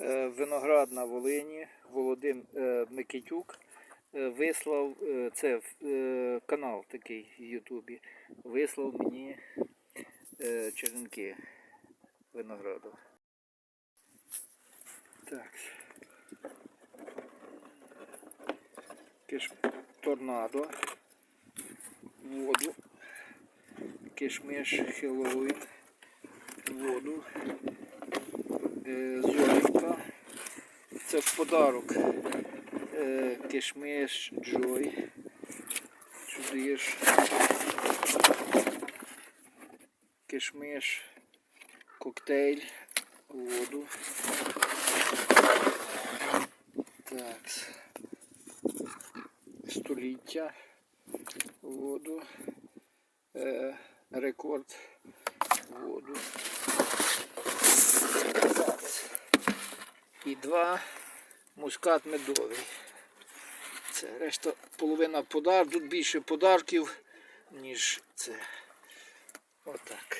Е, Виноград на Волині, Володим е, Микитюк е, вислав, це канал такий в Ютубі, вислав мені черенки винограду. Так. Киш... Торнадо. Воду. Кишмиш Хеллоуін. Воду. Це в подарок. Е, Кишмиш Джой. Чудиш. Кишмиш. Коктейль. Воду. Так. Століття. Воду. Е, рекорд. Воду. І два мускат медовий. Це решта половина подарків, Тут більше подарків, ніж це. Отак.